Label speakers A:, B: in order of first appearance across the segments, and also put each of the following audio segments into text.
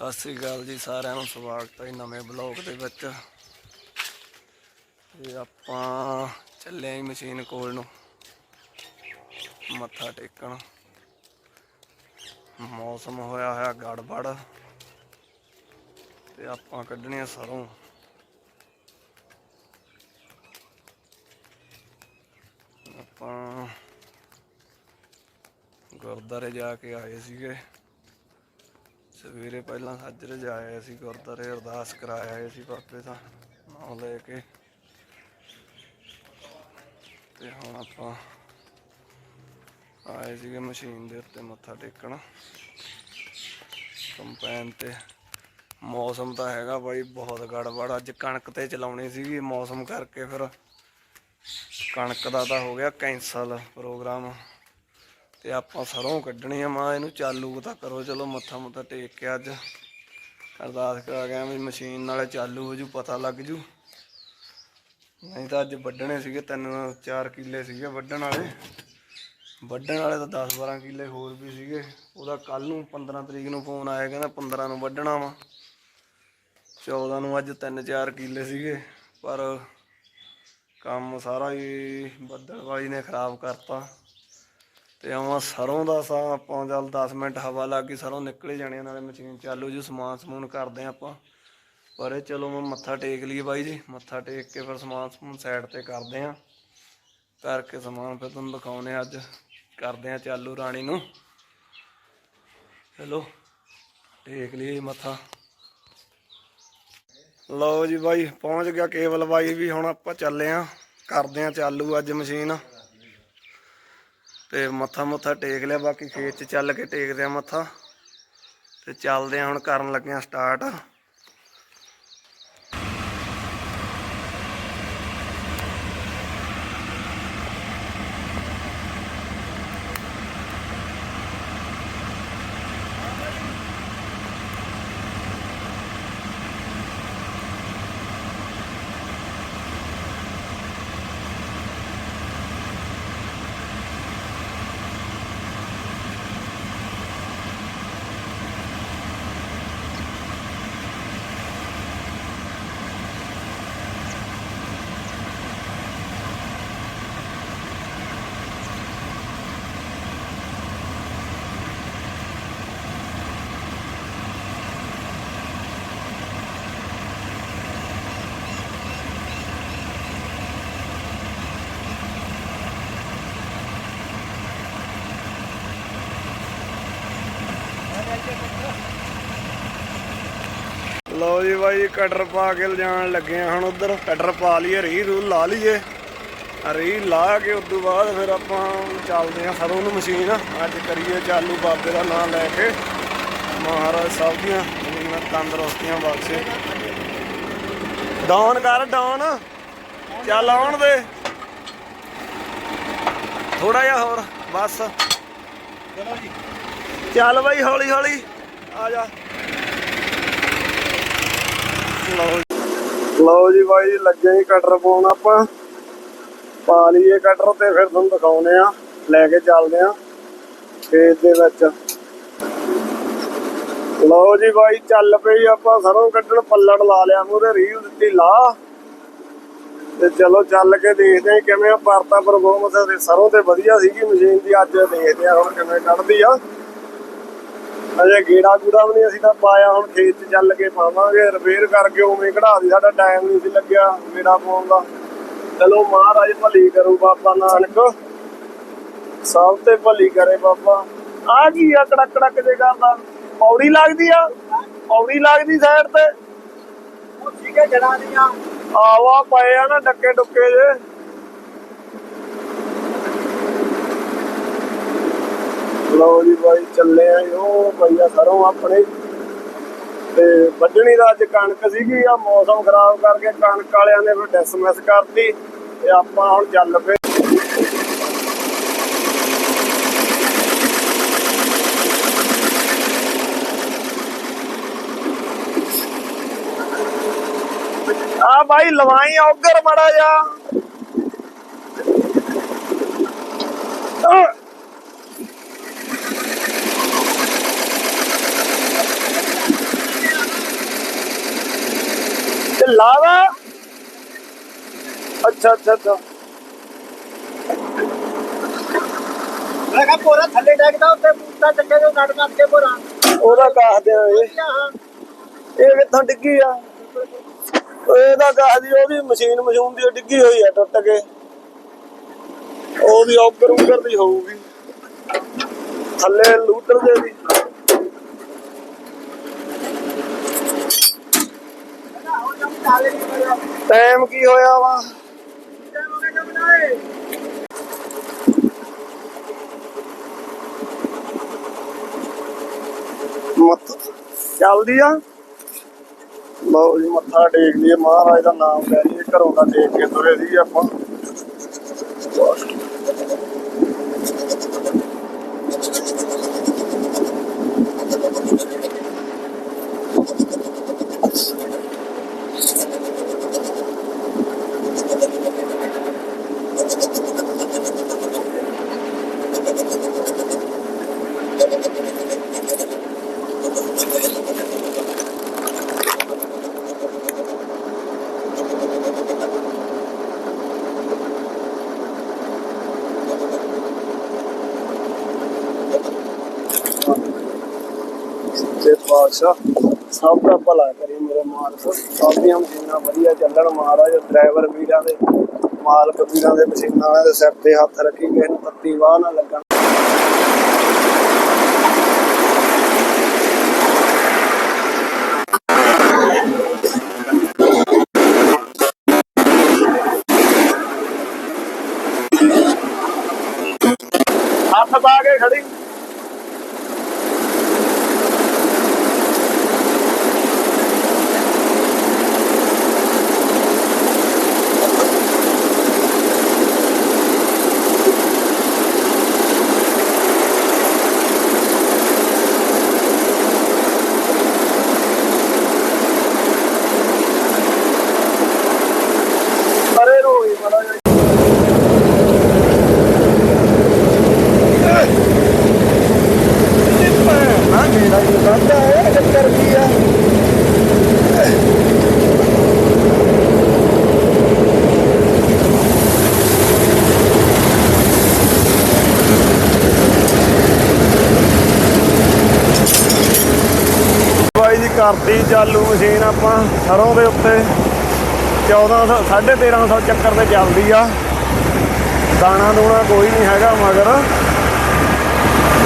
A: ਸਤਿ ਸ੍ਰੀ ਅਕਾਲ ਜੀ ਸਾਰਿਆਂ ਨੂੰ, ਸਵਾਗਤ ਹੈ ਨਵੇਂ ਬਲੌਗ ਦੇ ਵਿੱਚ। ਤੇ ਆਪਾਂ ਚੱਲੇ ਆਂ ਮਸ਼ੀਨ ਕੋਲ ਨੂੰ, ਮੱਥਾ ਟੇਕਣ। ਮੌਸਮ ਹੋਇਆ ਹੋਇਆ ਗੜਬੜ, ਤੇ ਆਪਾਂ ਕੱਢਣੇ ਆ ਸਰੋਂ। ਆਪਾਂ ਗੁਰਦਾਰੇ ਜਾ ਕੇ ਆਏ ਸੀਗੇ। ਸਵੇਰੇ ਪਹਿਲਾਂ ਸਾਜਰੇ ਜਾਏ ਸੀ ਗੁਰਦਾਰੇ ਅਰਦਾਸ ਕਰਾਇਆ ਆਏ ਸੀ ਬਾਬੇ ਦਾ ਨਾਮ ਲੈ ਕੇ। ਤੇ ਹੁਣ ਆਪਾਂ ਆਏ ਸੀਗੇ ਮਸ਼ੀਨ ਦੇ ਉੱਤੇ ਮੱਥਾ ਟੇਕਣ। ਕੰਪੈਨ ਤੇ ਮੌਸਮ ਤਾਂ ਹੈਗਾ ਬਾਈ, ਬਹੁਤ ਗੜਬੜ। ਅੱਜ ਕਣਕ ਤੇ ਚਲਾਉਣੀ ਸੀਗੀ, ਮੌਸਮ ਕਰਕੇ ਫਿਰ ਕਣਕ ਦਾ ਤਾਂ ਹੋ ਗਿਆ ਕੈਂਸਲ ਪ੍ਰੋਗਰਾਮ ਤੇ ਆਪਾਂ ਸਰੋਂ ਕੱਢਣੀ ਆ ਮਾਂ, ਇਹਨੂੰ ਚਾਲੂ ਤਾਂ ਕਰੋ, ਚਲੋ ਮੱਥਾ ਮੁੱਥਾ ਟੇਕ ਕੇ ਅੱਜ। ਅਰਦਾਸ ਕਰਾ ਗਿਆ ਵੀ ਮਸ਼ੀਨ ਨਾਲੇ ਚਾਲੂ ਹੋ ਜੂ, ਪਤਾ ਲੱਗ ਜੂ। ਨਹੀਂ ਤਾਂ ਅੱਜ ਵੱਢਣੇ ਸੀਗੇ ਤਿੰਨ, ਚਾਰ ਕਿੱਲੇ ਸੀਗੇ ਵੱਢਣ ਵਾਲੇ। ਵੱਢਣ ਵਾਲੇ ਤਾਂ 10 12 ਕਿੱਲੇ ਹੋਰ ਵੀ ਸੀਗੇ। ਉਹਦਾ ਕੱਲ ਨੂੰ 15 ਤਰੀਕ ਨੂੰ ਫੋਨ ਆਇਆ, ਕਹਿੰਦਾ 15 ਨੂੰ ਵੱਢਣਾ ਵਾ। 14 ਨੂੰ ਅੱਜ ਤਿੰਨ, ਚਾਰ ਕਿੱਲੇ ਸੀਗੇ, ਪਰ ਕੰਮ ਸਾਰਾ ਹੀ ਬੱਦਲਵਾਈ ਨੇ ਖਰਾਬ ਕਰਤਾ। ਤੇ ਆਵਾਂ ਸਰੋਂ ਦਾ ਸਾ ਆਪਾਂ ਚੱਲ 10 ਮਿੰਟ ਹਵਾ ਲੱਗ ਗਈ, ਸਰੋਂ ਨਿਕਲੇ ਜਾਣੇ ਨਾਲੇ ਮਸ਼ੀਨ ਚਾਲੂ ਜੀ, ਸਮਾਨ ਸਮੂਨ ਕਰਦੇ ਹਾਂ ਆਪਾਂ। ਪਰ ਇਹ ਚਲੋ ਮੈਂ ਮੱਥਾ ਟੇਕ ਲਈਏ ਬਾਈ ਜੀ, ਮੱਥਾ ਟੇਕ ਕੇ ਫਿਰ ਸਮਾਨ ਸਮੂਨ ਸਾਈਡ ਤੇ ਕਰਦੇ ਹਾਂ। ਕਰਕੇ ਸਮਾਨ ਫਿਰ ਤੁਹਾਨੂੰ ਦਿਖਾਉਨੇ ਆ ਅੱਜ, ਕਰਦੇ ਹਾਂ ਚਾਲੂ ਰਾਣੀ ਨੂੰ। ਚਲੋ, ਟੇਕ ਲਈਏ ਜੀ ਮੱਥਾ। ਲਓ ਜੀ ਬਾਈ, ਪਹੁੰਚ ਗਿਆ ਕੇਵਲ ਬਾਈ ਵੀ, ਹੁਣ ਆਪਾਂ ਚੱਲੇ ਆਂ ਕਰਦੇ ਆਂ ਚਾਲੂ ਅੱਜ ਮਸ਼ੀਨ। ਤੇ ਮੱਥਾ ਮੁੱਥਾ ਟੇਕ ਲਿਆ, ਬਾਕੀ ਖੇਤ 'ਚ ਚੱਲ ਕੇ ਟੇਕਦੇ ਆ ਮੱਥਾ। ਤੇ ਚੱਲਦੇ ਆ, ਹੁਣ ਕਰਨ ਲੱਗੇ ਆ ਸਟਾਰਟ ਲਓ ਜੀ ਬਾਈ ਕਟਰ ਪਾ ਕੇ ਲਿਜਾਣ ਲੱਗੇ ਆ ਹੁਣ ਉਧਰ। ਕਟਰ ਪਾ ਲਈਏ ਰੀ ਰੂ ਲਾ ਲਈਏ। ਰੀ ਲਾ ਕੇ ਉਸ ਤੋਂ ਬਾਅਦ ਫਿਰ ਆਪਾਂ ਚੱਲਦੇ ਆ ਸਰੋਂ ਨੂੰ ਮਸ਼ੀਨ। ਅੱਜ ਕਰੀਏ ਚਾਲੂ ਬਾਬੇ ਦਾ ਨਾਮ ਲੈ ਕੇ। ਮਹਾਰਾਜ ਸਾਹਿਬ ਦੀਆਂ ਜਿੰਨੀਆਂ ਤੰਦਰੁਸਤੀਆਂ ਬਖਸ਼ੇ। ਡਾਊਨ ਕਰ, ਡਾਊਨ। ਚੱਲ ਆਉਣ ਦੇ। ਥੋੜਾ ਜਿਹਾ ਹੋਰ, ਬਸ।
B: ਚਲੋ ਜੀ
A: ਚੱਲ ਬਾਈ ਹੌਲੀ ਹੌਲੀ ਆ ਜਾ। ਲਓ ਜੀ। ਬਾਈ, ਲੱਗੇ ਹੀ ਕਟਰ ਪਾਉਣ ਆਪਾਂ। ਪਾ ਲਈਏ ਕਟਰ ਤੇ ਫਿਰ ਤੁਹਾਨੂੰ ਦਿਖਾਉਨੇ ਆ ਲੈ ਕੇ ਚੱਲਦੇ ਆ ਖੇਤ ਦੇ ਵਿੱਚ। ਲਓ ਜੀ ਬਾਈ, ਚੱਲ ਪਈ ਆਪਾਂ ਸਰੋਂ ਕੱਢਣ, ਪੱਲੜ ਲਾ ਲਿਆ ਮੂਰੇ ਰੀਲ ਦਿੱਤੀ, ਲਾ। ਤੇ ਚਲੋ ਚੱਲ ਕੇ ਦੇਖਦੇ ਆ ਕਿਵੇਂ ਆ ਪਰਤਾ ਪਰਫਾਰਮੈਂਸ ਸਰੋਂ ਤੇ ਵਧੀਆ ਸੀਗੀ, ਮਸ਼ੀਨ ਦੀ, ਅੱਜ ਦੇਖਦੇ ਆ ਹੁਣ ਕਿਵੇਂ ਕੱਢਦੀ ਆ। ਅਜੇ ਗੇੜਾ ਗੂੜਾ ਵੀ ਨਹੀਂ ਅਸੀਂ ਤਾਂ ਪਾਇਆ ਹੁਣ ਖੇਤ 'ਚ ਚੱਲ ਕੇ ਪਾਵਾਂਗੇ। ਰਿਪੇਅਰ ਕਰਕੇ ਉਵੇਂ ਕਢਾ ਦੀ ਸਾਡਾ ਟਾਈਮ ਨਹੀਂ ਸੀ ਲੱਗਿਆ ਗੇੜਾ ਪਾਉਣ ਦਾ। ਚਲੋ ਮਹਾਰਾਜ ਭਲੀ ਕਰੂ ਬਾਬਾ ਨਾਨਕ। ਸਭ ਤੇ ਭਲੀ ਕਰੇ ਬਾਬਾ। ਆ ਕੀ ਆ ਕੜਕ ਕੜਕ ਜੇ ਕਰਦਾ? ਪੌੜੀ ਲੱਗਦੀ ਆ? ਪੌੜੀ ਲੱਗਦੀ ਸਾਈਡ ਤੇ?
B: ਉਹ ਠੀਕ ਹੈ ਜੜਾ ਦੀਆਂ।
A: ਆਵਾ ਪਏ ਆ ਨਾ ਡੱਕੇ ਡੁੱਕੇ ਜੇ। ਲਓ ਜੀ ਬਾਈ, ਚੱਲੇ ਆ ਉਹ ਭਈਆ ਸਰੋਂ ਆਪਣੇ। ਤੇ ਵੱਢਣੀ ਦਾ ਅੱਜ ਕਣਕ ਸੀਗੀ, ਆ ਮੌਸਮ ਖਰਾਬ ਕਰਕੇ ਕਣਕ ਵਾਲਿਆਂ ਨੇ ਫਿਰ ਡਿਸਮਿਸ ਕਰਤੀ। ਤੇ ਆਪਾਂ ਹੁਣ ਚੱਲ ਪਏ। ਆ ਬਾਈ, ਲਵਾਈ ਔਗਰ ਮੜਾ ਜਾ ਲਾਵਾ। ਅੱਛਾ ਅੱਛਾ ਅੱਛਾ।
B: ਮੈਂ ਕਿਹਾ ਪੋਰਾ ਥੱਲੇ ਡੈਗਦਾ ਉੱਤੇ ਪੂਤਾ ਚੱਕੇ ਦੇ ਨੜ ਨੜ ਕੇ ਪੋਰਾ
A: ਉਹਦਾ ਕਾਹਦੇ ਆ ਇਹ? ਇਹ ਕਿੱਥੋਂ ਡਿੱਗੀ ਆ? ਉਹ ਇਹਦਾ ਕਾਹਦੀ ਉਹਦੀ ਮਸ਼ੀਨ ਮਸ਼ੂਨ ਦੀ ਡਿੱਗੀ ਹੋਈ ਆ ਟੁੱਟ ਕੇ। ਉਹਦੀ ਔਗਰ ਉਗਰ ਦੀ ਹੋਊਗੀ। ਥੱਲੇ ਲੂਟਰ ਦੇ ਦੀ ਟਾਈਮ ਕੀ ਹੋਇਆ ਵਾ? ਮੱਥਾ ਚੱਲਦੀ ਆ? ਲਓ ਜੀ, ਮੱਥਾ ਟੇਕ ਲਈਏ ਮਹਾਰਾਜ ਦਾ ਨਾਮ ਲੈ ਲਈਏ। ਘਰੋਂ ਦਾ ਟੇਕ ਕੇ ਤੁਰੇ ਸੀ ਆਪਾਂ। ਪਾਤਸ਼ਾਹ ਸਭ ਦਾ ਭਲਾ ਕਰੇ ਮੇਰੇ ਮਾਲਕ ਸਭ ਦੀਆਂ ਮਸ਼ੀਨਾਂ ਵਧੀਆ ਚੱਲਣ ਮਹਾਰਾਜ ਡਰਾਈਵਰ ਵੀਰਾਂ ਦੇ, ਮਾਲਕ ਵੀਰਾਂ ਦੇ ਮਸ਼ੀਨਾਂ ਵਾਲਿਆਂ ਦੇ ਸਿਰ ਤੇ ਹੱਥ ਰੱਖੀ, ਕਿਸੇ ਨੂੰ ਤੱਤੀ ਵਾਹ ਨਾ ਲੱਗਣ ਹੱਥ ਪਾ ਕੇ ਖੜੀ ਪਰੇ ਨੂੰ ਹੋਈ ਮਾੜਾ ਜਿਹਾ ਨਾ ਮੇਰਾ ਹੀ ਬੰਦਾ ਹੈ ਚੱਕਰ ਕੀ ਆ ਬਾਈ ਜੀ ਕਰਤੀ ਚਾਲੂ ਮਸ਼ੀਨ ਆਪਾਂ ਸਰੋਂ ਦੇ ਉੱਤੇ 1400 1350 ਚੱਕਰ ਤੇ ਚੱਲਦੀ ਆ। ਦਾਣਾ ਦੂਣਾ ਕੋਈ ਨਹੀਂ ਹੈਗਾ ਮਗਰ।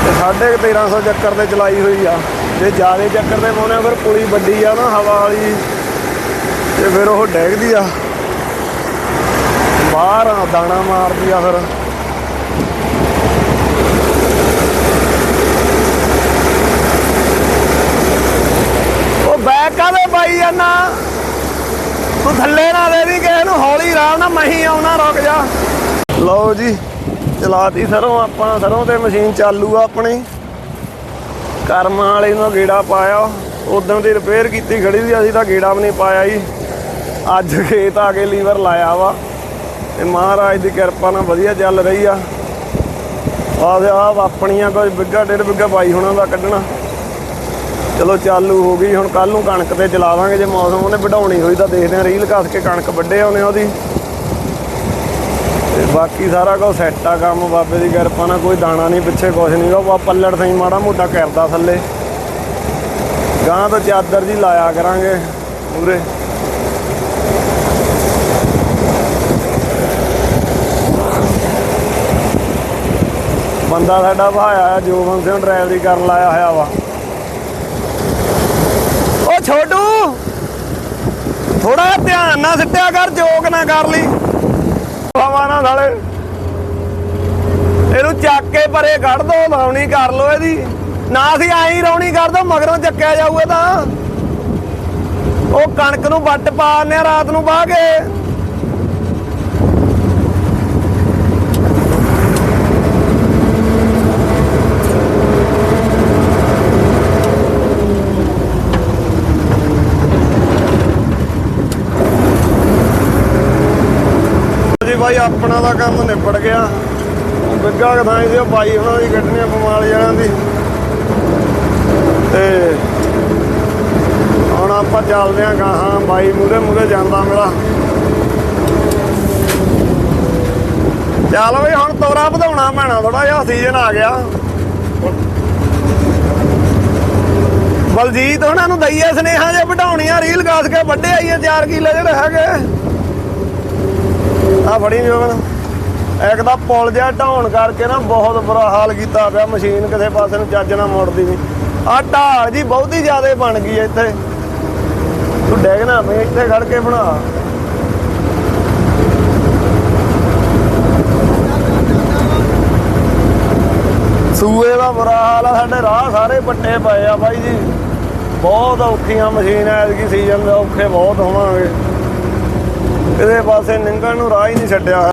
A: ਤੇ ਸਾਢੇ ਕੁ 1300 ਚੱਕਰ ਤੇ ਚਲਾਈ ਹੋਈ ਆ। ਜੇ ਜ਼ਿਆਦਾ ਚੱਕਰ ਤੇ ਪਾਉਣੇ ਫਿਰ ਪੁਲੀ ਵੱਡੀ ਆ ਨਾ, ਹਵਾ ਵਾਲੀ। ਤੇ ਫਿਰ ਉਹ ਡੈਗਦੀ ਆ। ਬਾਹਰ ਦਾਣਾ ਮਾਰਦੀ ਆ ਫਿਰ ਉਹ ਬੈਕ ਕਾਦੇ ਪਾਈ ਤੂੰ ਥੱਲੇ ਨਾ ਦੇ ਦੀ ਕਿਸੇ ਨੂੰ ਹੌਲੀ ਆਰਾਮ ਨਾਲ ਮਹੀਂ ਆਉਣਾ, ਰੁਕ ਜਾ। ਲਓ ਜੀ, ਚਲਾਤੀ ਸਰੋਂ ਆਪਾਂ, ਸਰੋਂ ਤੇ ਮਸ਼ੀਨ ਚਾਲੂ ਆ ਆਪਣੀ। ਕਰਮਾਂ ਵਾਲੇ ਨੂੰ ਗੇੜਾ ਪਾਇਆ। ਉਦੋਂ ਦੀ ਰਿਪੇਅਰ ਕੀਤੀ ਖੜੀ ਸੀ, ਅਸੀਂ ਤਾਂ ਗੇੜਾ ਵੀ ਨਹੀਂ ਪਾਇਆ ਜੀ। ਅੱਜ ਖੇਤ ਆ ਕੇ ਲੀਵਰ ਲਾਇਆ ਵਾ। ਤੇ ਮਹਾਰਾਜ ਦੀ ਕਿਰਪਾ ਨਾਲ ਵਧੀਆ ਚੱਲ ਰਹੀ ਆ। ਆਹ ਆਹ ਆਪਣੀਆਂ ਕੋਈ ਬਿੱਗਾ ਡੇਢ ਬਿੱਗਾ ਪਾਈ ਹੁਣਾਂ ਦਾ ਕੱਢਣਾ। ਚਲੋ ਚਾਲੂ ਹੋ ਗਈ, ਹੁਣ ਕੱਲ ਨੂੰ ਕਣਕ ਤੇ ਚਲਾਵਾਂਗੇ ਜੇ ਮੌਸਮ ਉਹਨੇ ਵਢਾਉਣੀ ਹੋਈ ਤਾਂ ਦੇਖਦੇ ਹਾਂ, ਰੀਲ ਕੱਸ ਕੇ ਕਣਕ ਵੱਢੇ ਆਉਨੇ ਉਹਦੀ। ਤੇ ਬਾਕੀ ਸਾਰਾ ਕੁਝ ਸੈੱਟ ਆ ਕੰਮ, ਬਾਬੇ ਦੀ ਕਿਰਪਾ ਨਾਲ, ਕੋਈ ਦਾਣਾ ਨਹੀਂ ਪਿੱਛੇ ਕੁਝ ਨਹੀਂ, ਉਹ ਪੱਲੜ ਸਹੀ ਮਾੜਾ ਮੋਟਾ ਕਰਦਾ ਥੱਲੇ। ਗਾਂ ਤੋਂ ਚਾਦਰ ਜੀ ਲਾਇਆ ਕਰਾਂਗੇ, ਪੂਰੇ। ਬੰਦਾ ਸਾਡਾ ਭਾਇਆ ਜੋਬਨ ਸਿੰਘ ਡਰਾਈਵਰੀ ਕਰਨ ਲਾਇਆ ਹੋਇਆ ਵਾ। ਛੋਟੂ ਥੋੜਾ ਧਿਆਨ ਨਾਲ ਸਿੱਟਿਆ ਕਰ, ਜੋਕ ਨਾ ਕਰ ਲਈ। ਹਵਾ ਨਾ ਸਾਲੇ ਇਹਨੂੰ ਚੱਕ ਕੇ ਪਰੇ ਕੱਢ ਦੋ ਲਾਉਣੀ ਕਰ ਲੋ ਇਹਦੀ। ਨਾ ਅਸੀਂ ਐਂ ਰੌਣੀ ਕਰ ਦੋ, ਮਗਰੋਂ ਚੱਕਿਆ ਜਾਊਗਾ ਤਾਂ। ਉਹ ਕਣਕ ਨੂੰ ਵੱਟ ਪਾਉਂਦੇ ਆ ਰਾਤ ਨੂੰ ਬਾਹ ਕੇ। ਬਾਈ, ਆਪਣਾ ਦਾ ਕੰਮ ਨਿਬੜ ਗਿਆ। ਬਿੱਗਾ ਕਥਾਈ ਸੀ ਬਾਈ ਉਹਨਾਂ ਦੀ ਕੱਢਣੀਆਂ ਪਮਾਲ ਜਾਣਾ ਦੀ। ਤੇ ਹੁਣ ਆਪਾਂ ਚੱਲਦੇ ਆਂ ਗਾਹਾਂ, ਬਾਈ ਮੂਰੇ ਮੂਰੇ ਜਾਂਦਾ ਮੇਰਾ। ਚੱਲ ਬਈ, ਹੁਣ ਤੋਰਾ ਵਧਾਉਣਾ ਪੈਣਾ ਥੋੜਾ ਜਿਹਾ ਸੀਜ਼ਨ ਆ ਗਿਆ। ਬਲਜੀਤ ਉਹਨਾਂ ਨੂੰ ਦਈਏ ਸਨੇਹਾ ਜੇ, ਵਢਾਉਣੀਆਂ ਰੀਲ ਗਾਸ ਕੇ ਵੱਡੇ ਆਈਏ 4 ਕਿਲੋ ਜਿਹੜੇ ਹੈਗੇ। ਆ ਫੜੀ ਜੋਗਨ ਇੱਕ ਤਾਂ ਪੁਲ ਜਿਹਾ ਢਾਉਣ ਕਰਕੇ ਨਾ ਬਹੁਤ ਬੁਰਾ ਹਾਲ ਕੀਤਾ ਪਿਆ, ਮਸ਼ੀਨ ਕਿਸੇ ਪਾਸੇ ਨੂੰ ਚੱਜ ਨਾ ਮੁੜਦੀ ਨਹੀਂ। ਆ ਢਾਲ ਜੀ ਬਹੁਤੀ ਜ਼ਿਆਦਾ ਬਣ ਗਈ ਇੱਥੇ। ਤੂੰ ਡੈਗ ਨਾ ਮੈਂ ਇੱਥੇ ਖੜ ਕੇ ਬਣਾ। ਸੂਏ ਦਾ ਬੁਰਾ ਹਾਲ ਆ, ਸਾਡੇ ਰਾਹ ਸਾਰੇ ਪੱਟੇ ਪਏ ਆ ਬਾਈ ਜੀ। ਬਹੁਤ ਔਖੀਆਂ ਮਸ਼ੀਨ ਐਤਕੀ ਸੀਜ਼ਨ ਦੇ ਔਖੇ ਬਹੁਤ ਹੋਵਾਂਗੇ ਕਿਸੇ ਪਾਸੇ ਨਿੰਗਣ ਨੂੰ ਰਾਹ ਹੀ ਨਹੀਂ ਛੱਡਿਆ।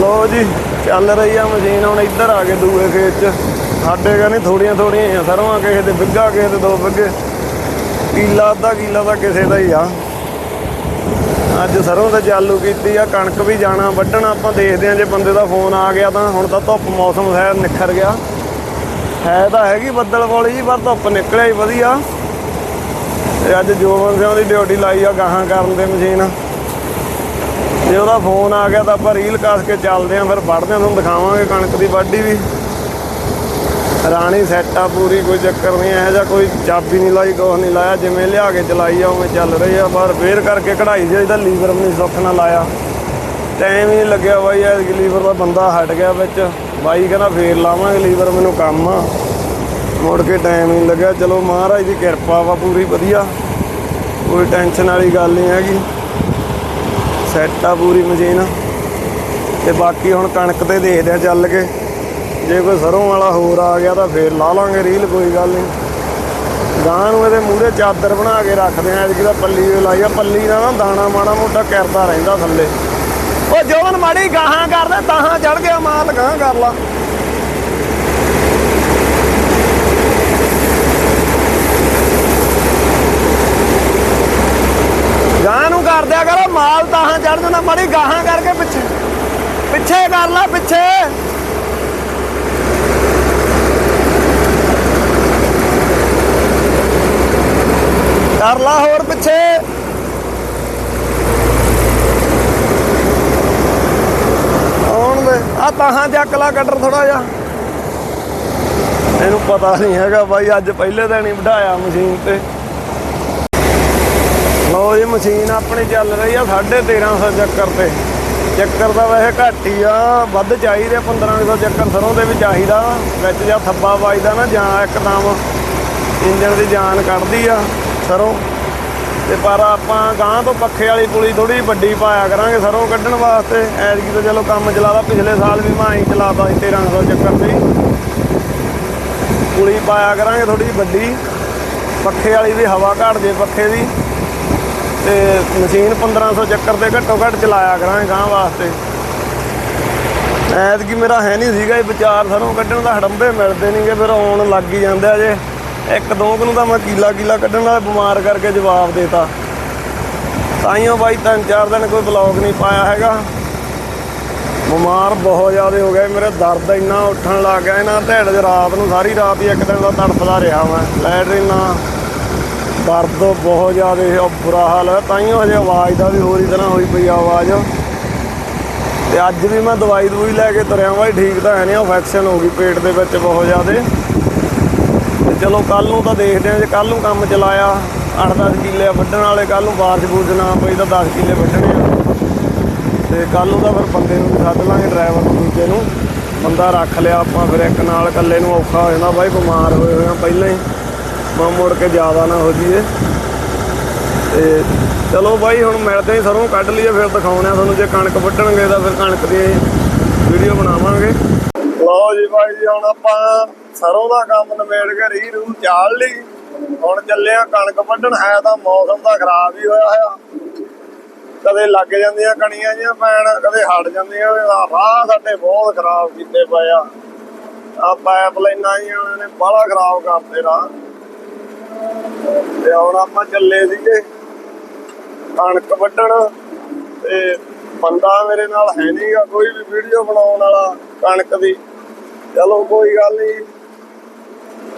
A: ਲੋ ਜੀ, ਚੱਲ ਰਹੀ ਆ ਮਸ਼ੀਨ, ਹੁਣ ਇੱਧਰ ਆ ਕੇ ਦੂਏ ਖੇਤ ਚ। ਸਾਡੇ ਕਹਿੰਦੇ ਥੋੜੀਆਂ ਥੋੜੀਆਂ ਆ, ਸਰਵਾਂ ਕਿਸੇ ਦੇ ਬਿੱਗਾ ਕਿਸੇ ਦੇ ਦੋ ਬਿੱਗੇ ਕੀਲਾ, ਅੱਧਾ ਕੀਲਾ ਤਾਂ ਕਿਸੇ ਦਾ ਹੀ ਆ। ਅੱਜ ਸਰੋਂ ਤੇ ਚਾਲੂ ਕੀਤੀ ਆ, ਕਣਕ ਵੀ ਜਾਣਾ, ਵੱਢਣ, ਆਪਾਂ ਦੇਖਦੇ ਆ ਜੇ ਬੰਦੇ ਦਾ ਫੋਨ ਆ ਗਿਆ ਤਾਂ। ਹੁਣ ਤਾਂ ਧੁੱਪ ਮੌਸਮ ਹੈ ਨਿਖਰ ਗਿਆ। ਹੈ ਤਾਂ ਹੈਗੀ ਬੱਦਲ ਵਾਲੀ ਜੀ, ਪਰ ਧੁੱਪ ਨਿਕਲਿਆ ਹੀ ਵਧੀਆ। ਤੇ ਅੱਜ ਜੋਬਨ ਸਿੰਘ ਦੀ ਡਿਊਟੀ ਲਾਈ ਆ ਗਾਹਾਂ ਕਰਨ ਦੇ ਮਸ਼ੀਨ। ਜੇ ਉਹਦਾ ਫੋਨ ਆ ਗਿਆ ਤਾਂ ਆਪਾਂ ਰੀਲ ਕਾਸ ਕੇ ਚੱਲਦੇ ਆਂ, ਫਿਰ ਵੜਦੇ ਆਂ, ਤੁਹਾਨੂੰ ਦਿਖਾਵਾਂਗੇ ਕਣਕ ਦੀ ਵਾਢੀ ਵੀ। ਰਾਣੀ ਸੈੱਟ ਆ ਪੂਰੀ, ਕੋਈ ਚੱਕਰ ਨਹੀਂ, ਇਹੋ ਜਿਹਾ ਕੋਈ ਚਾਬੀ ਨਹੀਂ ਲਾਈ, ਕੁਛ ਨਹੀਂ ਲਾਇਆ, ਜਿਵੇਂ ਲਿਆ ਕੇ ਚਲਾਈ ਆ, ਉਵੇਂ ਚੱਲ ਰਹੀ ਆ। ਬਾਹਰ ਫੇਰ ਕਰਕੇ ਕਢਾਈ ਜੇ ਇਹਦਾ ਲੀਵਰ ਵੀ ਨਹੀਂ ਸੁੱਖ ਨਾਲ ਲਾਇਆ। ਟਾਈਮ ਹੀ ਲੱਗਿਆ ਬਾਈ ਇਹ ਲੀਵਰ ਦਾ ਬੰਦਾ ਹਟ ਗਿਆ ਵਿੱਚ। ਬਾਈ ਕਹਿੰਦਾ ਫੇਰ ਲਾਵਾਂਗੇ ਲੀਵਰ, ਮੈਨੂੰ ਕੰਮ ਆ। ਮੁੜ ਕੇ ਟਾਈਮ ਨਹੀਂ ਲੱਗਿਆ। ਚਲੋ ਮਹਾਰਾਜ ਦੀ ਕਿਰਪਾ ਵਾ, ਪੂਰੀ ਵਧੀਆ। ਕੋਈ ਟੈਨਸ਼ਨ ਵਾਲੀ ਗੱਲ ਨਹੀਂ ਹੈਗੀ। ਸੈੱਟ ਆ ਪੂਰੀ ਮਸ਼ੀਨ। ਤੇ ਬਾਕੀ ਹੁਣ ਕਣਕ ਤੇ ਦੇਖਦੇ ਆ ਚੱਲ ਕੇ। ਜੇ ਕੋਈ ਸਰੋਂ ਵਾਲਾ ਹੋਰ ਆ ਗਿਆ ਤਾਂ ਫੇਰ ਲਾ ਲਾਂਗੇ ਰੀਲ, ਕੋਈ ਗੱਲ ਨਹੀਂ। ਗਾਂ ਨੂੰ ਇਹਦੇ ਮੂਹਰੇ ਚਾਦਰ ਬਣਾ ਕੇ ਰੱਖਦੇ ਆ ਅੱਜ ਤਾਂ ਪੱਲੀ ਲਾਈ ਆ। ਪੱਲੀ ਨਾਲ ਨਾ ਦਾਣਾ ਮਾੜਾ ਮੋਟਾ ਕਰਦਾ ਰਹਿੰਦਾ ਥੱਲੇ। ਉਹ ਜੋਵਨ ਮਾੜੀ ਗਾਹਾਂ ਕਰਦੇ ਤਾਹਾਂ ਚੜ ਗਿਆ ਮਾਲ ਗਾਹਾਂ ਕਰ ਲਾ। ਗਾਂ ਨੂੰ ਕਰ ਦਿਆ ਕਰੋ, ਮਾਲ ਤਾਹਾਂ ਚੜ ਜਾਂਦਾ ਮਾੜੀ ਗਾਹਾਂ ਕਰਕੇ ਪਿੱਛੇ। ਪਿੱਛੇ ਕਰ ਲਾ, ਪਿੱਛੇ। ਕਰ ਲਾ ਹੋਰ ਪਿੱਛੇ। ਆਉਣ ਦੇ। ਆ ਤਾਹਾਂ ਚੱਕ ਲਾ ਕਟਰ ਥੋੜਾ ਜਿਹਾ। ਇਹਨੂੰ ਪਤਾ ਨਹੀਂ ਹੈਗਾ ਬਾਈ, ਅੱਜ ਪਹਿਲੇ ਦਿਨ ਹੀ ਵਢਾਇਆ ਮਸ਼ੀਨ ਤੇ। ਲੋ ਇਹ ਮਸ਼ੀਨ ਆਪਣੀ ਚੱਲ ਰਹੀ ਆ 1350 ਚੱਕਰ ਤੇ। ਚੱਕਰ ਦਾ ਵੈਸੇ ਘੱਟ ਹੀ ਆ, ਵੱਧ ਚਾਹੀਦੇ 1500 ਚੱਕਰ ਸਰੋਂ ਦੇ ਵੀ ਚਾਹੀਦਾ। ਵਿੱਚ ਜਾਂ ਥੱਬਾ ਵੱਜਦਾ ਨਾ, ਜਾਂ ਇੱਕਦਮ ਇੰਜਣ ਦੀ ਜਾਨ ਕੱਢਦੀ ਆ ਸਰੋਂ। ਤੇ ਪਰ ਆਪਾਂ ਗਾਂ ਤੋਂ ਪੱਖੇ ਵਾਲੀ ਪੁਲੀ ਥੋੜੀ ਵੱਡੀ ਪਾਇਆ ਕਰਾਂਗੇ ਸਰੋਂ ਕੱਢਣ ਵਾਸਤੇ। ਐਤਕੀ ਤਾਂ ਚਲੋ ਕੰਮ ਚਲਾਦਾ ਪਿਛਲੇ ਸਾਲ ਵੀ ਮੈਂ ਹੀ ਚਲਾਤਾ ਸੀ 1300 ਚੱਕਰ ਤੇ। ਪੁਲੀ ਪਾਇਆ ਕਰਾਂਗੇ ਥੋੜੀ ਵੱਡੀ। ਪੱਖੇ ਵਾਲੀ ਵੀ ਹਵਾ ਘੱਟ ਜੇ ਪੱਖੇ ਦੀ। ਤੇ ਮਸ਼ੀਨ 1500 ਚੱਕਰ ਤੇ ਘੱਟੋ ਘੱਟ ਚਲਾਇਆ ਕਰਾਂਗੇ ਗਾਂ ਵਾਸਤੇ। ਐਤਕੀ ਮੇਰਾ ਹੈ ਨਹੀਂ ਸੀਗਾ ਇਹ ਵਿਚਾਰ, ਸਰੋਂ ਕੱਢਣ ਦਾ ਹੜੰਬੇ ਮਿਲਦੇ ਨਹੀਂਗੇ ਫਿਰ ਆਉਣ ਲੱਗ ਹੀ ਜਾਂਦੇ ਆ ਜੇ। ਇੱਕ ਦੋ ਕੁ ਨੂੰ ਤਾਂ ਮੈਂ ਕੀਲਾ ਕੀਲਾ ਕੱਢਣ ਦਾ ਬਿਮਾਰ ਕਰਕੇ ਜਵਾਬ ਦੇਤਾ। ਤਾਈਓ ਬਾਈ ਤਿੰਨ ਚਾਰ ਦਿਨ ਕੋਈ ਬਲੌਗ ਨਹੀਂ ਪਾਇਆ ਹੈਗਾ। ਬਿਮਾਰ ਬਹੁਤ ਜ਼ਿਆਦਾ ਹੋ ਗਿਆ ਮੇਰੇ ਦਰਦ ਇੰਨਾ ਉੱਠਣ ਲੱਗ ਗਿਆ, ਇਹਨਾਂ ਢਿੱਡ 'ਚ ਰਾਤ ਨੂੰ ਸਾਰੀ ਰਾਤ ਹੀ ਇੱਕ ਦਿਨ ਦਾ ਤੜਫਦਾ ਰਿਹਾ ਮੈਂ, ਲੈਟਰੀਨਾ ਦਰਦ ਬਹੁਤ ਜ਼ਿਆਦਾ ਹੈ ਬੁਰਾ ਹਾਲ ਹੈ। ਤਾਂ ਤਾਈਓ ਹਜੇ ਆਵਾਜ਼ ਦਾ ਵੀ ਹੋਰ ਹੀ ਤਰ੍ਹਾਂ ਹੋਈ ਪਈ ਆਵਾਜ਼। ਤੇ ਅੱਜ ਵੀ ਮੈਂ ਦਵਾਈ ਦਵਾਈ ਲੈ ਕੇ ਤੁਰਿਆ ਵਾਂ ਠੀਕ ਤਾਂ ਹੈ ਨਹੀਂ ਇਨਫੈਕਸ਼ਨ ਹੋ ਗਈ ਪੇਟ ਦੇ ਵਿੱਚ ਬਹੁਤ ਜ਼ਿਆਦਾ। ਤੇ ਚਲੋ ਕੱਲ ਨੂੰ ਤਾਂ ਦੇਖਦੇ ਹਾਂ, ਜੇ ਕੱਲ ਨੂੰ ਕੰਮ ਚਲਾਇਆ 8-10 ਕਿੱਲੇ ਵੱਢਣ ਵਾਲੇ ਕੱਲ ਨੂੰ ਬਾਰਿਸ਼ ਬੂਰਜ ਨਾ ਪਈ ਤਾਂ 10 ਕਿੱਲੇ ਵੱਢਣੇ ਆ। ਤੇ ਕੱਲ ਨੂੰ ਤਾਂ ਫਿਰ ਬੰਦੇ ਨੂੰ ਸੱਦ ਲਾਂਗੇ ਡਰਾਈਵਰ ਨੂੰ ਦੂਜੇ ਨੂੰ। ਬੰਦਾ ਰੱਖ ਲਿਆ ਆਪਾਂ ਫਿਰ ਇੱਕ ਨਾਲ ਇਕੱਲੇ ਨੂੰ ਔਖਾ ਹੋ ਜਾਂਦਾ, ਬਾਈ ਬਿਮਾਰ ਹੋਏ ਹੋਏ ਆ ਪਹਿਲਾਂ ਹੀ। ਮੈਂ ਮੁੜ ਕੇ ਜ਼ਿਆਦਾ ਨਾ ਹੋ ਜਾਈਏ। ਤੇ ਚਲੋ ਬਾਈ, ਹੁਣ ਮਿਲਦੇ ਹੀ ਸਰੋਂ, ਕੱਢ ਲਈਏ, ਫਿਰ ਦਿਖਾਉਣੇ ਆ ਤੁਹਾਨੂੰ। ਜੇ ਕਣਕ ਵੱਢਣਗੇ ਤਾਂ ਫਿਰ ਕਣਕ ਦੀ ਵੀਡੀਓ ਬਣਾਵਾਂਗੇ। ਲਓ ਜੀ ਬਾਈ ਜੀ, ਹੁਣ ਆਪਾਂ ਸਰੋਂ ਦਾ ਕੰਮ ਨਿਬੇੜ ਕੇ ਰੀ ਰੂ ਚਾਲ ਲਈ। ਹੁਣ ਚੱਲੇ ਆ ਕਣਕ ਵੱਢਣ। ਹੈ ਤਾਂ ਮੌਸਮ ਤਾਂ ਖਰਾਬ ਹੀ ਹੋਇਆ ਹੋਇਆ। ਕਦੇ ਲੱਗ ਜਾਂਦੀਆਂ ਕਣੀਆਂ ਜੀਆਂ ਪੈਣ, ਕਦੇ ਹਟ ਜਾਂਦੀਆਂ। ਆਹ ਰਾਹ ਸਾਡੇ ਬਹੁਤ ਖਰਾਬ ਕੀਤੇ ਪਏ ਆ। ਆ ਪਾਈਪ ਲਾਈਨਾਂ ਹੀ ਉਹਨਾਂ ਨੇ, ਬੜਾ ਖਰਾਬ ਕਰਦੇ ਰਾਹ। ਤੇ ਹੁਣ ਆਪਾਂ ਚੱਲੇ ਸੀਗੇ ਕਣਕ ਵੱਢਣ ਤੇ ਬੰਦਾ ਮੇਰੇ ਨਾਲ ਹੈ ਨਹੀਂਗਾ ਕੋਈ ਵੀ ਵੀਡੀਓ ਬਣਾਉਣ ਵਾਲਾ ਕਣਕ ਦੀ। ਚਲੋ ਕੋਈ ਗੱਲ ਨਹੀਂ,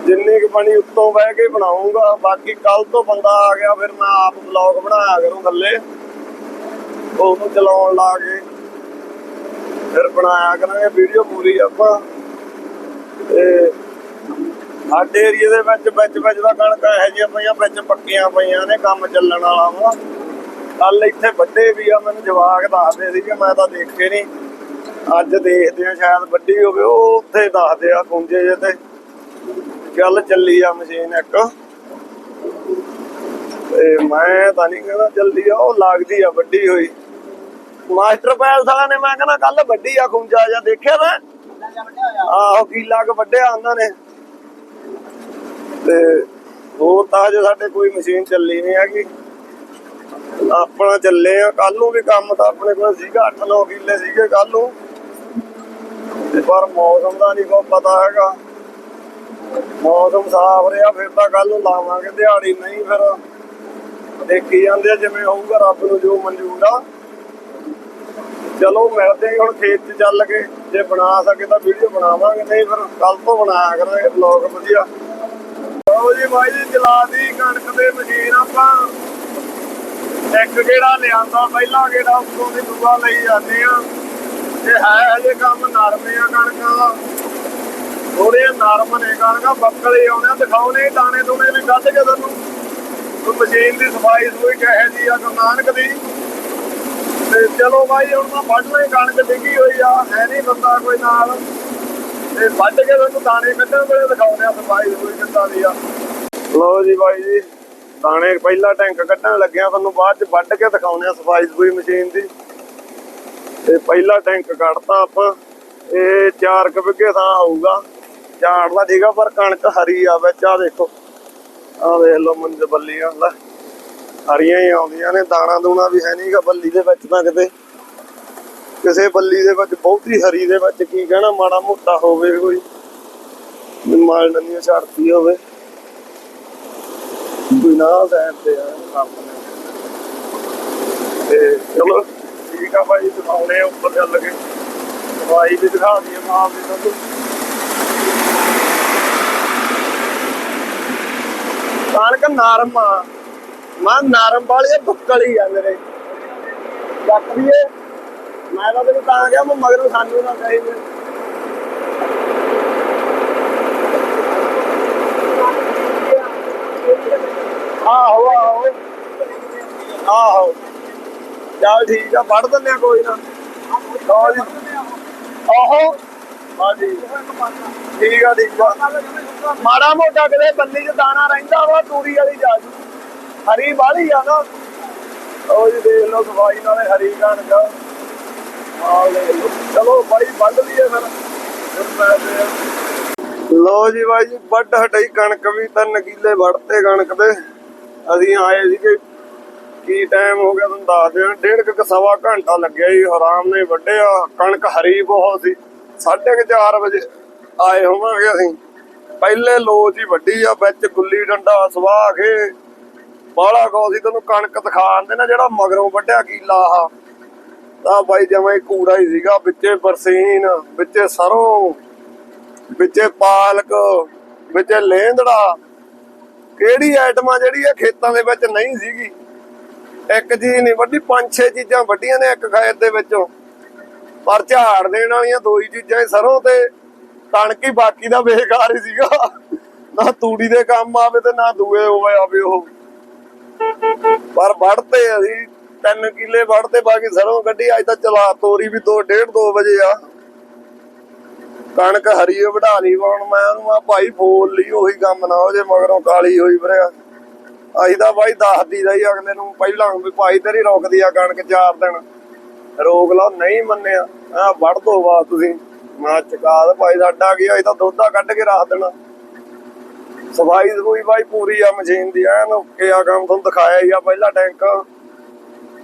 A: ਜਿੰਨੀ ਕੁ ਬਣੀ ਉੱਤੋਂ ਬਹਿ ਕੇ ਬਣਾਉਂਗਾ, ਬਾਕੀ ਕੱਲ ਤੋਂ ਬੰਦਾ ਆ ਗਿਆ, ਫਿਰ ਮੈਂ ਆਪ ਬਲੌਗ ਬਣਾਇਆ ਕਰੂੰ ਥੱਲੇ ਉਹਨੂੰ ਚਲਾਉਣ ਲਾ ਕੇ ਫਿਰ ਬਣਾਇਆ ਕਰਾਂਗੇ ਵੀਡੀਓ ਪੂਰੀ ਆਪਾਂ। ਤੇ ਸਾਡੇ ਏਰੀਏ ਦੇ ਵਿੱਚ ਵਿੱਚ ਵਿੱਚ ਦਾ ਕਣਕ ਇਹੋ ਜਿਹੀਆਂ ਪਈਆਂ, ਵਿੱਚ ਪੱਕੀਆਂ ਪਈਆਂ ਨੇ, ਕੰਮ ਚੱਲਣ ਵਾਲਾ ਵਾ। ਕੱਲ ਇੱਥੇ ਵੱਡੇ ਵੀ ਆ, ਮੈਨੂੰ ਜਵਾਕ ਦੱਸਦੇ ਸੀਗੇ, ਮੈਂ ਤਾਂ ਦੇਖੇ ਨਹੀਂ ਅੱਜ ਦੇਖਦੇ ਆ, ਸ਼ਾਇਦ ਵੱਡੀ ਹੋਵੇ, ਉਹ ਉੱਥੇ ਦੱਸਦੇ ਆ ਪੁੰਜੇ ਜੇ ਤੇ। ਚੱਲ ਚੱਲੀ ਆ ਮਸ਼ੀਨ ਇੱਕ। ਤੇ ਮੈਂ ਤਾਂ ਨਹੀਂ ਕਹਿੰਦਾ ਚੱਲਦੀ ਆ, ਉਹ ਲੱਗਦੀ ਆ, ਵੱਡੀ ਹੋਈ। ਮਾਸਟਰ ਪੈਲਸ ਵਾਲਿਆਂ ਨੇ ਮੈਂ ਕਹਿੰਦਾ ਕੱਲ ਵੱਡੀ ਆ ਖੁੰਜਾ ਜਾਂ ਦੇਖਿਆ ਨਾ ਆਹੋ ਕੀਲਾ ਕ ਵੱਡਿਆ ਉਹਨਾਂ ਨੇ? ਤੇ ਹੋਰ ਤਾਂ ਜੇ ਸਾਡੇ ਕੋਈ ਮਸ਼ੀਨ ਚੱਲੀ ਨਹੀਂ ਹੈਗੀ। ਆਪਣਾ ਚੱਲੇ ਆ। ਕੱਲ ਨੂੰ ਵੀ ਕੰਮ ਤਾਂ ਆਪਣੇ ਕੋਲ ਸੀਗਾ। 8-9 ਕਿੱਲੇ ਸੀਗੇ ਕੱਲ ਨੂੰ। ਪਰ ਮੌਸਮ ਦਾ ਨਹੀਂ ਕੋਈ ਪਤਾ ਹੈਗਾ। ਮੌਸਮ ਸਾਫ਼ ਰਿਹਾ, ਫਿਰ ਤਾਂ ਕੱਲ ਨੂੰ ਲਾਵਾਂਗੇ ਦਿਹਾੜੀ। ਨਹੀਂ ਫਿਰ ਦੇਖੀ ਜਾਂਦੇ ਆ ਜਿਵੇਂ ਹੋਊਗਾ, ਰੱਬ ਨੂੰ ਜੋ ਮਨਜ਼ੂਰ ਆ। ਚਲੋ ਮਿਲਦੇ ਹਾਂ ਹੁਣ ਖੇਤ 'ਚ ਚੱਲ ਕੇ। ਜੇ ਬਣਾ ਸਕੇ ਤਾਂ ਵੀਡੀਓ ਬਣਾਵਾਂਗੇ। ਨਹੀਂ ਫਿਰ ਕੱਲ ਤੋਂ ਬਣਾਇਆ ਕਰਾਂਗੇ। ਵਲੌਗ ਵਧੀਆ। ਲਓ ਜੀ ਬਾਈ ਜੀ ਚਲਾ ਦੀ ਕਣਕ ਦੇ ਮਸ਼ੀਨ ਆਪਾਂ। ਇੱਕ ਗੇੜਾ ਲਿਆਂਦਾ ਪਹਿਲਾ ਗੇੜਾ ਉੱਤੋਂ ਦੀ ਦੂਆ ਲਈ ਜਾਂਦੇ ਆ। ਤੇ ਹੈ ਹਜੇ ਕੰਮ ਨਰਮੇ ਆ ਕਣਕਾਂ ਦਾ। ਥੋੜੇ ਨਰਮ ਨੇ ਕਣਕਾਂ ਬੱਕਲੇ ਆਉਣੇ ਆ, ਦਿਖਾਉਣੇ ਦਾਣੇ ਦੂਣੇ ਵੀ ਕੱਢ ਕੇ ਤੁਹਾਨੂੰ। ਉਹ ਮਸ਼ੀਨ ਦੀ ਸਫ਼ਾਈ ਸੂਈ ਕਹੇ ਜੀ ਆ ਗੁਰੂ ਨਾਨਕ ਦੀ। ਤੇ ਚਲੋ ਬਾਈ ਹੁਣ ਮੈਂ ਵੱਢ ਲਈ ਕਣਕ ਡਿੱਗੀ ਹੋਈ ਆ ਹੈ ਨਹੀਂ ਬੰਦਾ ਕੋਈ ਨਾਲ। ਤੇ ਵੱਢ ਕੇ ਤੁਹਾਨੂੰ ਦਾਣੇ ਕੱਢਣ ਵੇਲੇ ਦਿਖਾਉਂਦੇ ਆ ਸਫ਼ਾਈ ਸੂਈ ਕਿੱਦਾਂ ਦੀ ਆ। ਲਓ ਜੀ ਬਾਈ ਜੀ, ਦਾਣੇ ਪਹਿਲਾ ਟੈਂਕ ਕੱਢਣ ਲੱਗਿਆ, ਤੁਹਾਨੂੰ ਬਾਅਦ ਚ ਵੱਢ ਕੇ ਦਿਖਾਉਂਦੇ ਆ ਸਫ਼ਾਈ ਸੂਈ ਮਸ਼ੀਨ ਦੀ। ਤੇ ਪਹਿਲਾ ਟੈਂਕ ਕੱਢਤਾ ਆਪਾਂ, ਇਹ 4 ਕੁ ਵਿਗੇ ਥਾਂ ਹੋਊਗਾ ਝਾੜਦਾ ਠੀਕਾ ਪਰ ਕਣਕ ਹਰੀ ਆ ਵਿੱਚ ਆ ਦੇਖੋ। ਆ ਵੇਖ ਲਓ ਮੰਜ ਬੱਲੀਆਂ ਹਰੀਆਂ ਹੀ ਆਉਂਦੀਆਂ ਨੇ ਦਾਣਾ ਦੂਣਾ ਵੀ ਹੈ ਨਹੀਂਗਾ ਬੱਲੀ ਦੇ ਵਿੱਚ ਤਾਂ ਕਿਤੇ। ਕਿਸੇ ਬੱਲੀ ਦੇ ਵਿੱਚ, ਬਹੁਤੀ ਹਰੀ ਦੇ ਵਿੱਚ ਕੀ ਕਹਿਣਾ, ਮਾੜਾ ਮੋਟਾ ਹੋਵੇ ਕੋਈ। ਮਾਲ ਨੰਨੀਆਂ ਛੱਡਤੀ ਹੋਵੇ। ਕੋਈ ਨਾ ਤੇ ਆ ਆਪਣੇ ਤੇ। ਚਲੋ, ਠੀਕ ਆ ਭਾਈ ਦਿਖਾਉਣੇ ਉੱਪਰ ਚੱਲ ਕੇ। ਦਵਾਈ ਵੀ ਦਿਖਾ ਦਈਏ ਮਾਂ ਵੀ ਤੁਹਾਨੂੰ ਕਣਕ ਨਰਮ ਆ। ਮੈਂ ਨਰਮ ਵਾਲੀ ਬੁੱਕਲੀ ਆ ਮੇਰੇ। ਚੱਕ ਲਈਏ। ਮੈਂ ਤਾਂ ਤੈਨੂੰ ਤਾਂ ਗਿਆ ਮੈਂ ਮਗਰੋਂ ਸਾਨੂੰ ਨਾ ਕਹੀ ਮੈਂ ਆਹੋ ਆਹੋ ਆਹੋ ਚੱਲ ਠੀਕ ਆ ਵੜ ਦਿੰਦੇ ਆ ਕੋਈ ਨਾ। ਲਓ ਜੀ। ਆਹੋ। ਹਾਂਜੀ ਠੀਕ ਆ ਠੀਕ ਆ। ਮਾੜਾ ਮੋਟਾ ਕਿਤੇ ਬੰਦੀ ਚ ਦਾਣਾ ਰਹਿੰਦਾ ਵਾ, ਤੂੜੀ ਵਾਲੀ ਜਾ ਹਰੀ ਵਾਲੀ ਆ ਨਾ। ਉਹ ਜੀ, ਦੇਖ ਲਓ ਸਫ਼ਾਈ ਨਾਲੇ ਹਰੀ ਕਣਕ ਚਲੋ ਬਾਈ, ਵੱਢ ਲਈਏ ਫਿਰ। ਲੋ ਜੀ ਬਾਈ ਜੀ, ਵੱਢ ਹਟਾਈ ਕਣਕ ਵੀ, ਤਿੰਨ ਕਿੱਲੇ ਵੱਢਤੇ ਕਣਕ ਦੇ। ਅਸੀਂ ਆਏ ਸੀਗੇ। ਕੀ ਟਾਈਮ ਹੋ ਗਿਆ ਤੁਹਾਨੂੰ ਦੱਸਦੇ ਆ ਡੇਢ ਕੁ ਸਵਾ ਘੰਟਾ ਲੱਗਿਆ ਜੀ ਆਰਾਮ ਨਾਲ ਵੱਢਿਆ। ਕਣਕ ਹਰੀ ਬਹੁਤ ਸੀ। 4:30 ਵਜੇ ਆਏ ਹੋਵਾਂਗੇ ਅਸੀਂ। ਪਹਿਲੇ ਲੋ ਜੀ ਵੱਡੀ ਆ, ਵਿੱਚ ਗੁੱਲੀ ਡੰਡਾ ਸਵਾਹ ਕੇ। ਬਾਲਾ ਕੋ ਸੀ ਤੈਨੂੰ ਕਣਕ ਦਿਖਾਉਂਦੇ ਨਾ ਜਿਹੜਾ ਮਗਰੋਂ ਵੱਢਿਆ ਕੀਲਾ ਆ ਤਾਂ ਬਾਈ ਜਮਾਂ ਕੂੜਾ ਹੀ ਸੀਗਾ, ਵਿੱਚੇ ਬਰਸੀਨ, ਵਿੱਚੇ ਸਰੋਂ, ਵਿੱਚੇ ਪਾਲਕ, ਵਿੱਚੇ ਲੇਂਦੜਾ। ਕਿਹੜੀ ਆਈਟਮਾਂ ਜਿਹੜੀ ਆ ਖੇਤਾਂ ਦੇ ਵਿੱਚ ਨਹੀਂ ਸੀਗੀ? ਇੱਕ ਚੀਜ਼ ਨਹੀਂ ਵੱਡੀ, ਪੰਜ ਛੇ ਚੀਜ਼ਾਂ ਵੱਡੀਆਂ ਨੇ ਇੱਕ ਖੇਤ ਦੇ ਵਿੱਚੋਂ। ਪਰ ਝਾੜ ਦੇਣ ਵਾਲੀਆਂ ਦੋ ਹੀ ਚੀਜ਼ਾਂ ਸਰੋਂ ਤੇ ਕਣਕ ਹੀ, ਬਾਕੀ ਦਾ ਬੇਕਾਰ ਹੀ ਸੀਗਾ। ਨਾ ਤੂੜੀ ਦੇ ਕੰਮ ਆਵੇ ਤੇ ਨਾ ਦੂਏ ਹੋਵੇ, ਆਵੇ ਉਹ। ਪਰ ਵੜਤੇ ਅਸੀਂ ਤਿੰਨ ਕਿੱਲੇ ਵੜਤੇ ਬਾਕੀ ਸਰੋਂ ਕੱਢੀ, ਅੱਜ ਤਾਂ ਚਲਾ ਤੋਰੀ ਵੀ 2 1.5 2 ਵਜੇ ਆ। ਕਣਕ ਹਰੀ ਵਢਾ ਲਈ ਹੁਣ ਮੈਂ ਉਹਨੂੰ ਆ ਭਾਈ ਫੋਲ ਲਈ, ਉਹੀ ਕੰਮ ਨਾ ਹੋ ਜੇ, ਮਗਰੋਂ ਕਾਲੀ ਹੋਈ ਫਿਰਿਆ। ਅਸੀਂ ਤਾਂ ਬਾਈ ਦੱਸਦੀ ਰਹੀ ਅਗਲੇ ਨੂੰ, ਪਹਿਲਾਂ ਵੀ ਭਾਈ ਤੇਰੀ ਰੋਕਦੀ ਆ ਕਣਕ ਚਾਰ ਦਿਨ। ਰੋਕ ਲਾ, ਨਹੀਂ ਮੰਨਿਆ। ਆ ਵੜ ਦੋ ਵਾ ਤੁਸੀਂ। ਮੈਂ ਚਕਾ ਦੇ ਭਾਈ, ਸਾਡਾ ਕੀ ਅਸੀਂ ਤਾਂ ਦੁੱਧਾ ਕੱਢ ਕੇ ਰੱਖ ਦੇਣਾ। ਸਫ਼ਾਈ ਸਫੂਈ ਬਾਈ ਪੂਰੀ ਆ, ਮਸ਼ੀਨ ਦੀ। ਐਨ ਓਕੇ ਆ, ਕੰਮ ਤੁਹਾਨੂੰ ਦਿਖਾਇਆ ਹੀ ਆ, ਪਹਿਲਾ ਟੈਂਕ।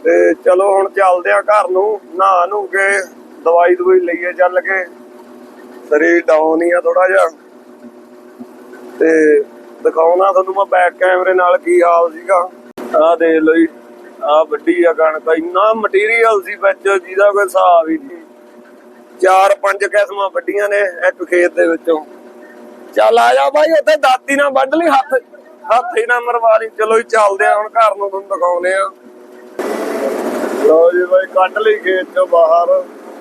A: ਤੇ ਚਲੋ ਹੁਣ ਚੱਲਦੇ ਆ ਘਰ ਨੂੰ, ਨਹਾ ਨੂੰ ਕੇ, ਦਵਾਈ ਦਵਾਈ ਲਈਏ ਚੱਲ ਕੇ। ਸਰੀਰ ਡਾਊਨ ਹੀ ਆ ਥੋੜਾ ਜਿਹਾ। ਤੇ ਦਿਖਾਉਣਾ ਤੁਹਾਨੂੰ ਮੈਂ ਬੈਕ ਕੈਮਰੇ ਨਾਲ ਕੀ ਹਾਲ ਸੀਗਾ। ਆਹ ਦੇਖ ਲਓ ਜੀ, ਆਹ ਵੱਡੀ ਆ ਕਣਕ, ਇੰਨਾ ਮਟੀਰੀਅਲ ਸੀ ਵਿੱਚ, ਜਿਹਦਾ ਕੋਈ ਹਿਸਾਬ ਹੀ ਨਹੀਂ। ਚਾਰ ਪੰਜ ਕਿਸਮਾਂ ਵੱਡੀਆਂ ਨੇ ਇੱਕ ਖੇਤ ਦੇ ਵਿੱਚੋਂ। ਚੱਲ ਆ ਜਾ ਬਾਈ, ਉੱਥੇ ਦਾਤੀ ਨਾਲ ਵੱਢ ਲਈ, ਹੱਥ ਹੱਥ ਹੀ ਨਾ ਮਰਵਾ ਲਈ। ਚਲੋ ਜੀ, ਚੱਲਦੇ ਆ ਹੁਣ ਘਰ ਨੂੰ, ਤੁਹਾਨੂੰ ਦਿਖਾਉਨੇ ਆ। ਲੋ ਜੀ ਬਾਈ, ਕੱਢ ਲਈ ਖੇਤ ਚੋਂ ਬਾਹਰ।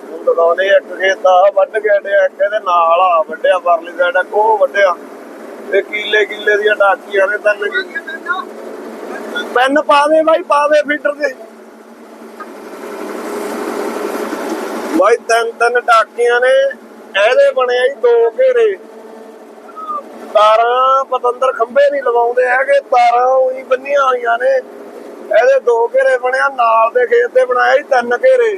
A: ਹੁਣ ਦਿਖਾਉਨੇ ਇੱਕ ਖੇਤ ਆ, ਵੱਢ ਕੇ ਡਿਆ ਇੱਕ ਨਾਲ ਆ, ਵੱਢਿਆ, ਪਰਲੀ ਸਾਈਡ ਆ ਉਹ ਵੱਢਿਆ। ਤੇ ਕੀਲੇ ਕੀਲੇ ਦੀਆਂ ਡਾਕੀਆਂ ਨੇ ਤਿੰਨ ਪੈਨ ਪਾ ਦੇ ਬਾਈ ਪਾ ਦੇ ਫੀਟਰ ਦੇ। ਬਾਈ, ਤਿੰਨ ਤਿੰਨ ਟਾਕੀਆਂ ਨੇ, ਇਹਦੇ ਬਣਿਆ ਜੀ ਦੋ ਘੇਰੇ। ਤਾਰਾਂ ਪਤੰਦਰ ਖੰਭੇ ਨਹੀਂ ਲਵਾਉਂਦੇ ਹੈਗੇ, ਤਾਰਾਂ ਉਹੀ ਬੰਨੀਆਂ ਹੋਈਆਂ ਨੇ। ਇਹਦੇ ਦੋ ਘੇਰੇ ਬਣਿਆ, ਨਾਲ ਦੇ ਖੇਤ ਤੇ ਬਣਾਇਆ ਜੀ ਤਿੰਨ ਘੇਰੇ।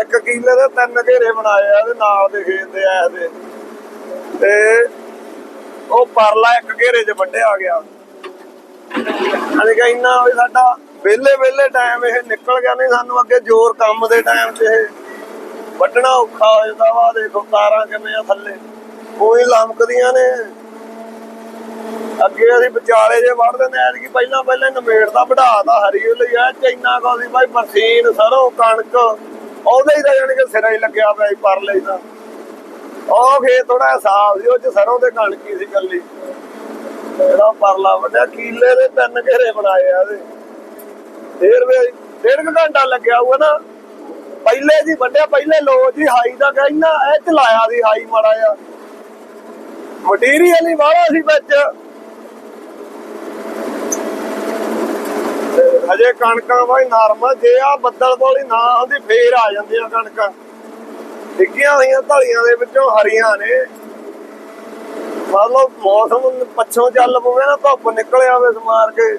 A: ਇੱਕ ਕਿੱਲੇ ਦੇ ਤਿੰਨ ਘੇਰੇ ਬਣਾਏ ਆ ਇਹਦੇ ਨਾਲ ਦੇ ਖੇਤ ਦੇ ਐ ਦੇ। ਤੇ ਉਹ ਪਰਲਾ ਇੱਕ ਘੇਰੇ 'ਚ ਵੱਢਿਆ ਗਿਆ। ਅਸੀਂ ਕਿਹਾ, ਇੰਨਾ ਵੀ ਸਾਡਾ ਵਿਹਲੇ ਵਿਹਲੇ ਟਾਈਮ ਇਹ ਨਿਕਲ ਗਿਆ ਨਹੀਂ, ਸਾਨੂੰ ਅੱਗੇ ਜ਼ੋਰ ਕੰਮ ਦੇ ਟਾਈਮ 'ਚ ਇਹ ਵੱਢਣਾ ਔਖਾ ਹੋ ਜਾਂਦਾ। ਵਾ ਦੇਖੋ, ਤਾਰਾਂ ਕਿਵੇਂ ਆ ਥੱਲੇ। ਕੋਈ ਲਮਕਦੀਆਂ ਨੇ। ਅੱਗੇ ਅਸੀਂ ਵਿਚਾਲੇ ਜੇ ਵੜਦੇ ਨੇ ਐਤਕੀ ਪਹਿਲਾਂ ਪਹਿਲਾਂ ਨਮੇੜਦਾ ਵਢਾਤਾ ਹਰੀ ਲਈ, ਐ ਚੈਨਾ ਕੋ ਸੀ ਭਾਈ ਬਰਸੀਨ ਸਰੋਂ, ਕਣਕ, ਉਹਦੇ ਹੀ ਤਾਂ ਜਾਣੀ ਕਿ ਸਿਰਾਂ ਹੀ ਲੱਗਿਆ ਪਿਆ ਸੀ ਪਰਲੇ ਦਾ ਉਹ ਖੇਤ ਥੋੜਾ ਸਾਫ਼ ਸੀ, ਉਹ ਚ ਸਰੋਂ ਤੇ ਕਣਕ ਹੀ ਸੀ ਕੱਲੀ ਜਿਹੜਾ ਪਰਲਾ ਵੱਡਿਆ ਕੀਲੇ ਦੇ ਤਿੰਨ ਘੇਰੇ ਬਣਾਏ ਆ ਇਹਦੇ। ਫੇਰ ਵੀ ਡੇਢ ਘੰਟਾ ਲੱਗਿਆ ਹੋਊਗਾ ਨਾ। ਪਹਿਲੇ ਜੀ ਵੱਡਿਆ ਪਹਿਲੇ ਲੋ ਜੀ ਹਾਈ ਦਾ ਕਹਿੰਦਾ ਇਹ ਚਲਾਇਆ ਸੀ ਹਾਈ ਮਾੜਾ ਜਿਹਾ। ਮਟੀਰੀਅਲ ਹੀ ਵਾਲਾ ਸੀ ਵਿੱਚ ਤੇ ਹਜੇ ਕਣਕਾਂ ਬਾਈ ਨਰਮ ਜੇ ਆ ਬੱਦਲ ਬੋਲੀ ਨਾ ਹੁੰਦੀ ਫੇਰ ਆ ਜਾਂਦੀਆਂ ਕਣਕਾਂ। ਡਿੱਗੀਆਂ ਹੋਈਆਂ ਧਲੀਆਂ ਦੇ ਵਿੱਚੋਂ ਹਰੀਆਂ ਨੇ। ਮੰਨ ਲਓ ਮੌਸਮ ਪੱਛੋਂ ਚੱਲ ਪਵੇ ਨਾ, ਧੁੱਪ ਨਿਕਲ ਆਵੇ ਸਮਾਰ ਕੇ,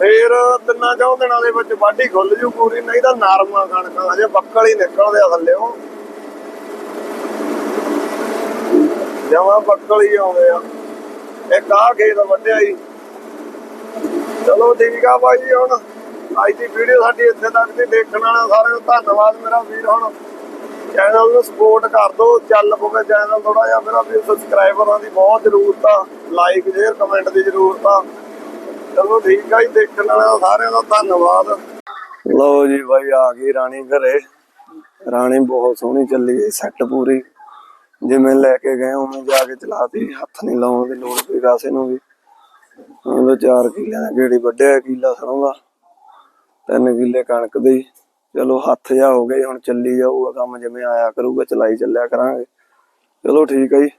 A: ਫੇਰ ਤਿੰਨਾਂ ਚੌਂ ਦਿਨਾਂ ਦੇ ਵਿੱਚ ਵਾਢੀ ਖੁੱਲ ਜੂ ਪੂਰੀ, ਨਹੀਂ ਤਾਂ ਨਰਮ ਆ ਕਣਕਾਂ, ਹਜੇ ਬੱਕਲ ਹੀ ਨਿਕਲਦੇ ਆ ਥੱਲੇੋਂ ਜਮਾ ਬੱਕਲ ਹੀ ਆਉਂਦੇ ਆ। ਇੱਕ ਆ ਖੇਤ ਵੱਢਿਆ ਹੀ ਚਲੋ ਠੀਕ ਆ ਭਾਈ ਹੁਣ ਅੱਜ ਦੀ ਵੀਡੀਓ ਸਾਡੀ ਇੱਥੇ ਤੱਕ ਦੀ ਦੇਖਣ ਵਾਲਾ ਸਾਰਿਆਂ ਨੂੰ ਧੰਨਵਾਦ, ਮੇਰਾ ਵੀਰ ਹੁਣ ਚੈਨਲ ਨੂੰ ਸਪੋਰਟ ਕਰ ਦਿਓ ਚੱਲ ਪਵੇ ਚੈਨਲ ਥੋੜਾ ਜਿਹਾ, ਮੇਰਾ ਵੀ ਸਬਸਕ੍ਰਾਈਬਰਾਂ ਦੀ ਬਹੁਤ ਜ਼ਰੂਰਤ ਆ ਲਾਈਕ ਸ਼ੇਅਰ ਕਮੈਂਟ ਦੀ ਜ਼ਰੂਰਤ ਆ। ਚਲੋ ਠੀਕ ਆ ਜੀ, ਦੇਖਣ ਵਾਲਿਆਂ ਸਾਰਿਆਂ ਦਾ ਧੰਨਵਾਦ। ਲਓ ਜੀ ਬਾਈ, ਆ ਗਈ ਰਾਣੀ ਘਰੇ। ਰਾਣੀ ਬਹੁਤ ਸੋਹਣੀ ਚੱਲੀ ਗਈ ਸੈੱਟ ਪੂਰੀ। ਜਿਵੇਂ ਲੈ ਕੇ ਗਏ, ਉਵੇਂ ਜਾ ਕੇ ਚਲਾਤੀ, ਹੱਥ ਨਹੀਂ ਲਾਉਣ ਦੀ ਲੋੜ ਪਈ ਕਾਸੇ ਨੂੰ ਵੀ। ਉਹਦੇ ਚਾਰ ਕਿੱਲਿਆਂ ਦਾ ਗੇੜੀ ਵੱਡਿਆ ਕਿੱਲਾ ਸਰੋਂ ਦਾ ਤਿੰਨ ਕਿੱਲੇ ਕਣਕ ਦੇ। ਚਲੋ ਹੱਥ ਜਾ ਹੋ ਗਏ, ਹੁਣ ਚੱਲੀ ਜਾਊਗਾ ਕੰਮ, ਜਿਵੇਂ ਆਇਆ ਕਰੂਗਾ, ਚਲਾਈ ਚੱਲਿਆ ਕਰਾਂਗੇ। ਚਲੋ ਠੀਕ ਹੈ ਜੀ।